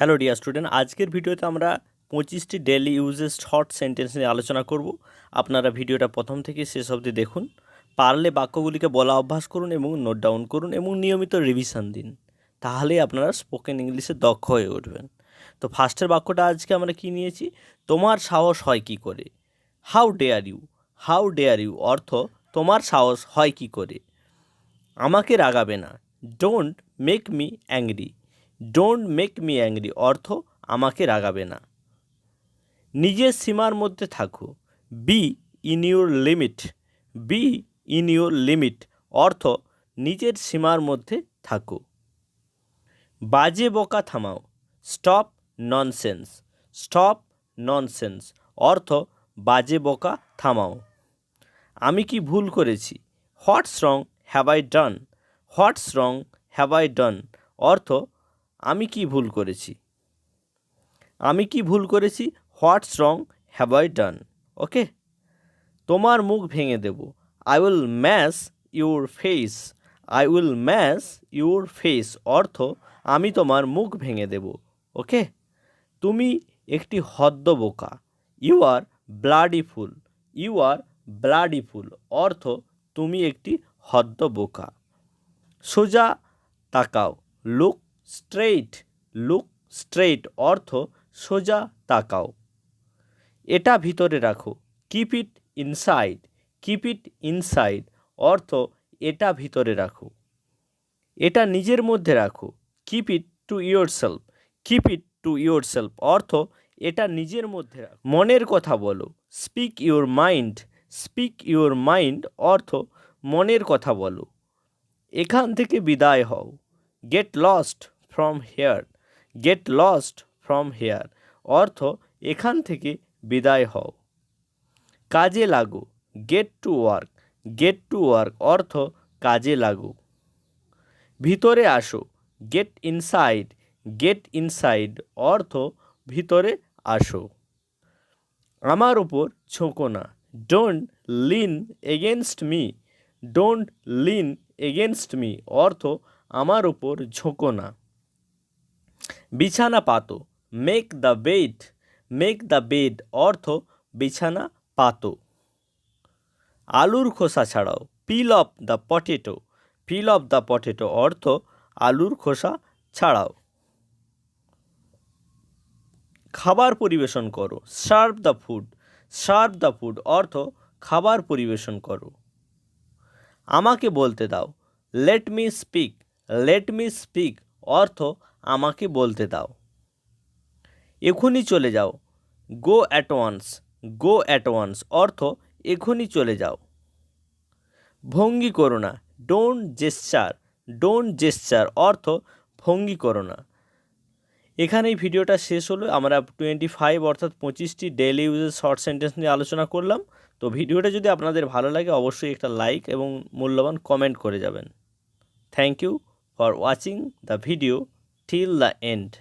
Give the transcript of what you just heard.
Hello dear student, আজকের ভিডিওতে আমরা পঁচিশটি ডেলি ইউজেস শর্ট সেন্টেন্স নিয়ে আলোচনা করব। আপনারা ভিডিওটা প্রথম থেকে শেষ অবধি দেখুন, পারলে বাক্যগুলিকে বলা অভ্যাস করুন এবং নোট ডাউন করুন এবং নিয়মিত রিভিশন দিন, তাহলেই আপনারা স্পোকেন ইংলিশে দক্ষ হয়ে উঠবেন। তো ফার্স্টের বাক্যটা আজকে আমরা কি নিয়েছি? তোমার সাহস হয় কি করে? How dare you how dare you অর্থ, তোমার সাহস হয় কি করে? আমাকে রাগাবে না। Don't make me angry don't make me angry অর্থ আমাকে রাগাবে না। নিজের সীমার মধ্যে থাকো। Be in your limit be in your limit অর্থ নিজের সীমার মধ্যে থাকো। বাজে বকা থামাও। স্টপ ননসেন্স স্টপ ননসেন্স অর্থ বাজে বকা থামাও। আমি কি ভুল করেছি? What's wrong have I done what's wrong have I done অর্থ আমি কি ভুল করেছি? আমি কি ভুল করেছি? What's wrong have I done okay তোমার মুখ ভেঙে দেব। I will mash your face I will mash your face অর্থ, আমি তোমার মুখ ভেঙে দেব। ওকে তুমি একটি হদ্দ বোকা। You are bloody fool you are bloody fool অর্থ, তুমি একটি হদ্দ বোকা। সোজা তাকাও। লুক স্ট্রেইট, লুক স্ট্রেইট অর্থ সোজা তাকাও। এটা ভিতরে রাখো। Keep it inside keep it inside অর্থ এটা ভিতরে রাখো। এটা নিজের মধ্যে রাখো। Keep it to yourself keep it to yourself অর্থ এটা নিজের মধ্যে রাখো। মনের কথা বলো। Speak your mind speak your mind অর্থ মনের কথা বলো। এখান থেকে বিদায় হও। Get lost from here get lost from here অর্থ, এখান থেকে বিদায় হও। কাজে লাগো। Get to work get to work অর্থ, কাজে লাগো। ভিতরে আসো। গেট ইনসাইড গেট ইনসাইড অর্থ, ভিতরে আসো। আমার উপর ঝোঁকো না। Don't lean against me don't lean against me অর্থ, আমার উপর ঝোঁকো না। বিছানা পাতো। Make the bed make the bed অর্থ বিছানা পাতো। আলুর খোসা ছাড়াও peel off the potato peel off the potato অর্থ আলুর খোসা ছাড়াও। খাবার পরিবেশন করো serve the food serve the food অর্থ খাবার পরিবেশন করো। আমাকে বলতে দাও let me speak let me speak অর্থ আমাকে বলতে দাও। এখনই চলে যাও। Go at once go at once অর্থ এখনই চলে যাও। ভঙ্গি করো না ডোন্ট জেস্চার ডোন্ট জেস্চার অর্থ ভঙ্গি করো না। এখানেই ভিডিওটা শেষ হলো, আমরা টোয়েন্টি ফাইভ অর্থাৎ পঁচিশটি ডেলি ইউজের শর্ট সেন্টেন্স নিয়ে আলোচনা করলাম। তো ভিডিওটা যদি আপনাদের ভালো লাগে, অবশ্যই একটা লাইক এবং মূল্যবান কমেন্ট করে যাবেন। Thank you for watching the video till the end